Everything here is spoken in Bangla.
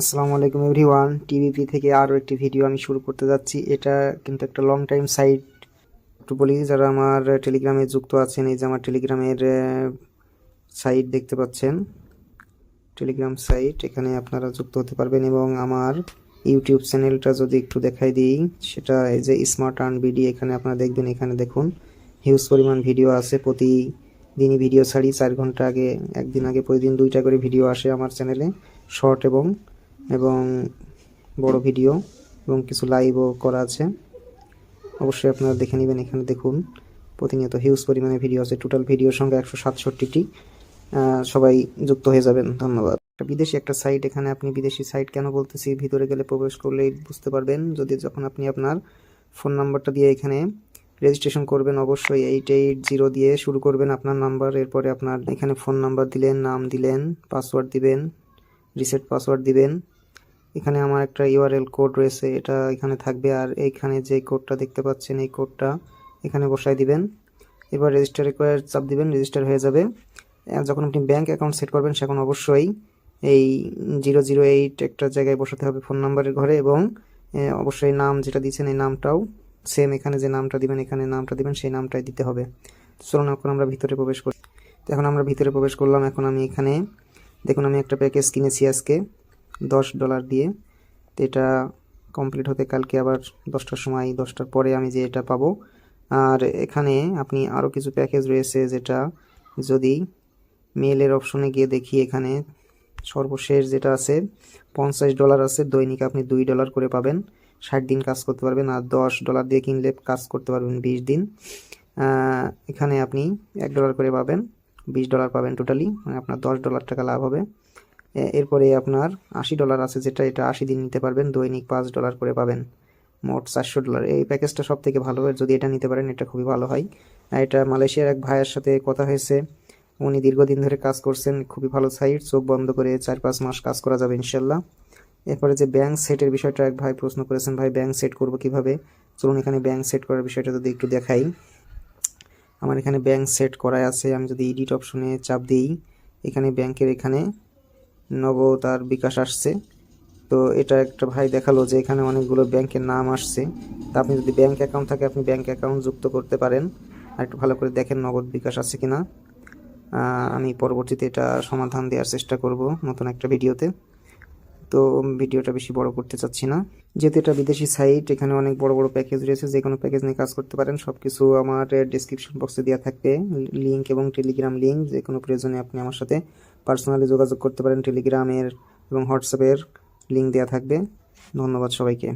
আসসালামু আলাইকুম এভরিওয়ান। টিভিপি থেকে আরও একটি ভিডিও আমি শুরু করতে যাচ্ছি। এটা কিন্তু একটা লং টাইম সাইট একটু বলি, যারা আমার টেলিগ্রামে যুক্ত আছেন, এই যে আমার টেলিগ্রামের সাইট দেখতে পাচ্ছেন। টেলিগ্রাম সাইট এখানে আপনারা যুক্ত হতে পারবেন এবং আমার ইউটিউব চ্যানেলটা যদি একটু দেখাই দিই, সেটা এই যে স্মার্ট আর্ন বিডি এখানে আপনারা দেখবেন, এখানে দেখুন। হিউজ পরিমাণ ভিডিও আছে। প্রতি দিনই ভিডিও ছাড়ি। চার ঘণ্টা আগে, একদিন আগে, প্রতিদিন দুইটা করে ভিডিও আসে আমার চ্যানেলে শর্ট এবং এবং বড় ভিডিও এবং কিছু লাইভও করা আছে। অবশ্যই আপনারা দেখে নেবেন, এখানে দেখুন। প্রতিনিয়ত হিউজ পরিমাণে ভিডিও আছে। টোটাল ভিডিওর সঙ্গে একশো সাতষট্টিটি। সবাই যুক্ত হয়ে যাবেন। ধন্যবাদ। বিদেশি একটা সাইট এখানে আপনি বিদেশি সাইট কেন বলতেছি? ভিতরে গেলে প্রবেশ করলেই বুঝতে পারবেন। যদি যখন আপনি আপনার ফোন নাম্বারটা দিয়ে এখানে রেজিস্ট্রেশন করবেন, অবশ্যই এইট এইট জিরো দিয়ে শুরু করবেন আপনার নাম্বার এরপরে আপনার এখানে ফোন নাম্বার দিলেন, নাম দিলেন পাসওয়ার্ড দিবেন রিসেট পাসওয়ার্ড দিবেন। এখানে আমার একটা ইউআরএল কোড রয়েছে, এটা এখানে থাকবে। আর এইখানে যে কোডটা দেখতে পাচ্ছেন, এই কোডটা এখানে বসাই দিবেন। এবার রেজিস্টার করে চাপ দিবেন রেজিস্টার হয়ে যাবে। যখন আপনি ব্যাঙ্ক অ্যাকাউন্ট সেট করবেন, সেখন অবশ্যই এই জিরো জিরো এইট একটা জায়গায় বসাতে হবে ফোন নাম্বারের ঘরে এবং অবশ্যই নাম যেটা দিচ্ছেন এই নামটাও সেম এখানে যে নামটা দিবেন, এখানে নামটা দিবেন, সেই নামটাই দিতে হবে। চলুন, এখন আমরা ভিতরে প্রবেশ করি। এখন আমরা ভিতরে প্রবেশ করলাম। এখন আমি এখানে, দেখুন, আমি একটা প্যাকেজ কিনেছি আজকে। দশ ডলার দিয়ে। তো এটা কমপ্লিট হতে কালকে আবার দশটার সময়, দশটার পরে আমি যে এটা পাবো। আর এখানে আপনি আরও কিছু প্যাকেজ রয়েছে যেটা যদি মেলের অপশনে গিয়ে দেখি এখানে সর্বশেষ যেটা আছে, পঞ্চাশ ডলার আছে, দৈনিক আপনি দুই ডলার করে পাবেন। ষাট দিন কাজ করতে পারবেন আর দশ ডলার দিয়ে কিনলে কাজ করতে পারবেন বিশ দিন। এখানে আপনি এক ডলার করে পাবেন, বিশ ডলার পাবেন টোটালি মানে আপনার দশ ডলার টাকা লাভ হবে। এরপরে আপনার আশি ডলার আছে, যেটা এটা আশি দিন নিতে পারবেন, দৈনিক পাঁচ ডলার করে পাবেন। মোট চারশো ডলার। এই প্যাকেজটা সব থেকে ভালো, যদি এটা নিতে পারেন, এটা খুবই ভালো হয়। আর এটা মালয়েশিয়ার এক ভাইয়ের সাথে কথা হয়েছে। উনি দীর্ঘদিন ধরে কাজ করছেন, খুবই ভালো সাইট, চোখ বন্ধ করে চার পাঁচ মাস কাজ করা যাবে, ইনশাল্লাহ। এরপরে যে ব্যাংক সেটের বিষয়টা এক ভাই প্রশ্ন করেছেন, ভাই, ব্যাংক সেট করব কীভাবে? চলুন এখানে ব্যাংক সেট করার বিষয়টা যদি একটু দেখাই। আমার এখানে ব্যাংক সেট করা আছে, আমি যদি এডিট অপশনে চাপ দিই, এখানে ব্যাংকের এখানে আর বিকাশ আসছে। তো এটা একটা ভাই দেখাল যে এখানে অনেকগুলো ব্যাংকের নাম আসছে। তা আপনি যদি ব্যাংক অ্যাকাউন্ট থাকে, আপনি ব্যাংক অ্যাকাউন্ট যুক্ত করতে পারেন। আর একটু ভালো করে দেখেন নগদ বিকাশ আছে কিনা। না আমি পরবর্তীতে এটা সমাধান দেওয়ার চেষ্টা করব নতুন একটা ভিডিওতে। তো ভিডিওটা বেশি বড় করতে চাচ্ছি না। যেহেতু এটা বিদেশি সাইট এখানে অনেক বড় বড় প্যাকেজ রয়েছে, যে কোনো প্যাকেজ নিয়ে কাজ করতে পারেন। সব কিছু আমার ডিসক্রিপশন বক্সে দেওয়া থাকবে। লিঙ্ক এবং টেলিগ্রাম লিঙ্ক যে কোনো প্রয়োজনে আপনি আমার সাথে পার্সোনালি যোগাযোগ করতে পারেন। টেলিগ্রামের এবং হোয়াটসঅ্যাপের লিঙ্ক দেওয়া থাকবে। ধন্যবাদ সবাইকে।